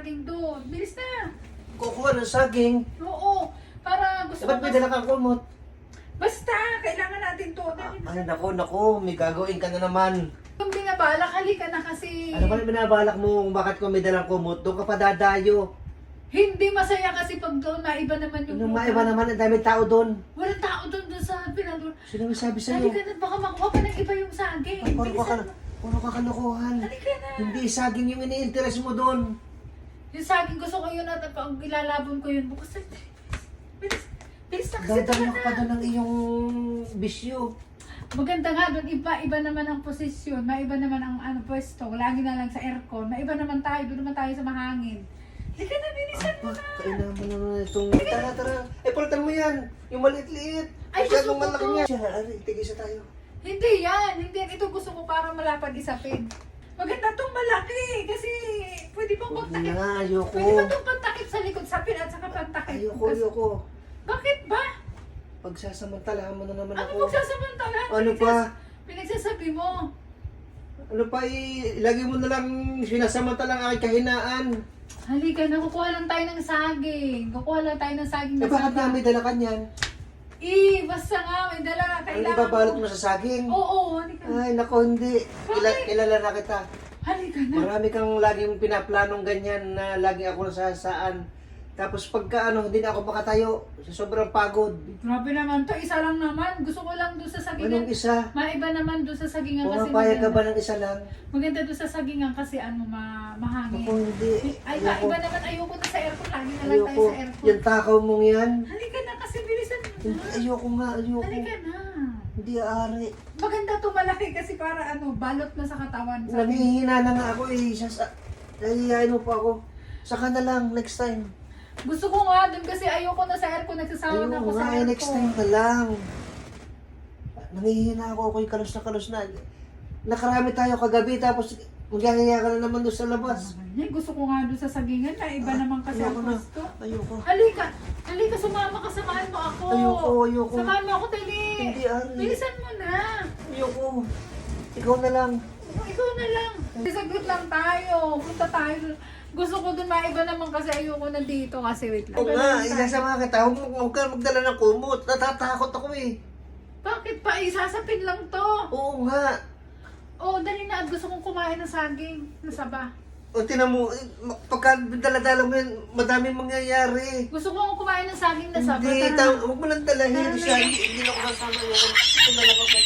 saging doon. Bilis na. Kukuha ng saging. Oo. Para gusto Ba't may kasi- dala kang kumot? Basta, kailangan natin to. Dali, Ay, nako, nako. May gagawin ka na naman. Yung binabalak, halika na kasi. Ano ba yung binabalak mo kung bakit ko may dalang kumot? Doon ka pa dadayo. Hindi masaya kasi pag doon, maiba naman yung Anong maiba naman? Ang daming tao doon. Walang tao doon doon sa pinador. Sino may sabi sa'yo? Halika na, baka makuha pa ng iba yung saging. Ay, puro ka, puro ka kalokohan. Halika na. Hindi saging yung ini-interest mo doon. Yung saging gusto ko yun at pag ilalabon ko yun bukas. ay, Bilis, bilis na kasi Dadalok tara pa na. doon ang iyong bisyo. Maganda nga doon, iba, iba naman ang posisyon, maiba naman ang ano, pwesto, lagi na lang sa aircon, maiba naman tayo, doon naman tayo sa mahangin. Halika na, bilisan mo Apa, na. kailangan mo naman itong... Tara, tara. Eh, palitan mo yan. Yung maliit-liit. Ay, gusto ko malaki to. niya. Siya, ari, tigisa tayo. Hindi yan, hindi yan. Ito gusto ko para malapad isapin. Maganda tong malaki kasi pwede pang Huwag pantakip. na, ayoko. Pwede pa itong sa likod, sapin at saka pantakip. Ayoko, ayoko. Bakit ba? Pagsasamantalahan mo na naman Ano ako. magsasamantala? Ano pa? Pinagsasabi mo. Ano pa, i- ilagay mo na lang sinasamantala ang aking kahinaan. Halika na, kukuha lang tayo ng saging. Kukuha lang tayo ng saging Eh, na bakit nga saba. may dala ka niyan? Eh, basta nga, may dala. Ano Kailangan ibabalot mo sa saging? Oo, halika na. Ay, nako, hindi. Kila, kilala na kita. Halika na. Marami kang laging pinaplanong ganyan na lagi ako nasasaan. Tapos pagka ano, hindi na ako makatayo. Sa sobrang pagod. Grabe naman to, isa lang naman. Gusto ko lang doon sa sagingan. Anong isa? Maiba naman doon sa sagingan kasi Pumapayag ka ba maganda. ng isa lang? Maganda doon sa sagingan kasi ano, ma mahangin. Ako hindi. Ay, Ayoko. iba naman ayoko na sa aircon. Lagi na lang tayo Ayoko. sa aircon. Yung takaw mong yan. Halika na kasi bilisan mo na. ayoko nga, ayoko. Halika na. Aari. Maganda to malaki kasi para ano, balot na sa katawan. Sabi- Nangihina na nga ako eh. Sasa, nahihiyain mo pa ako. Saka na lang, next time. Gusto ko nga doon kasi ayoko na sa aircon. Nagsasawa na ako Ayoko sa nga, eh, aircon. next time na lang. Nangihina ako, ako'y kalos na kalos na. Nakarami tayo kagabi, tapos maghihiya ka na naman doon sa labas. Ay, gusto ko nga doon sa sagingan na iba naman kasi ang Ayoko na. gusto. Ayoko. Halika, halika, sumama ka, samahan mo ako. Ayoko, ayoko. Samahan mo ako, dali. Hindi, Ari. Bilisan mo na. Ayoko. Ikaw na lang. Ikaw na lang. Saglit lang tayo. Punta tayo. Gusto ko dun maiba naman kasi ayoko na dito kasi wait lang. Oo nga, naman tayo. isasama kita. Huwag mo- huwag ka magdala ng kumot. Natatakot ako eh. Bakit pa? Isasapin lang to. Oo nga. Oh, dali na. Gusto kong kumain ng saging. Nasaba. O tinan mo, eh, ma- pagka dala-dala mo yan, madaming mangyayari. Gusto kong kumain ng saging na saba. Hindi, Tara. ta- huwag mo lang dalahin. Hindi siya, hindi, na ako kasama yun. Ito na lang ako.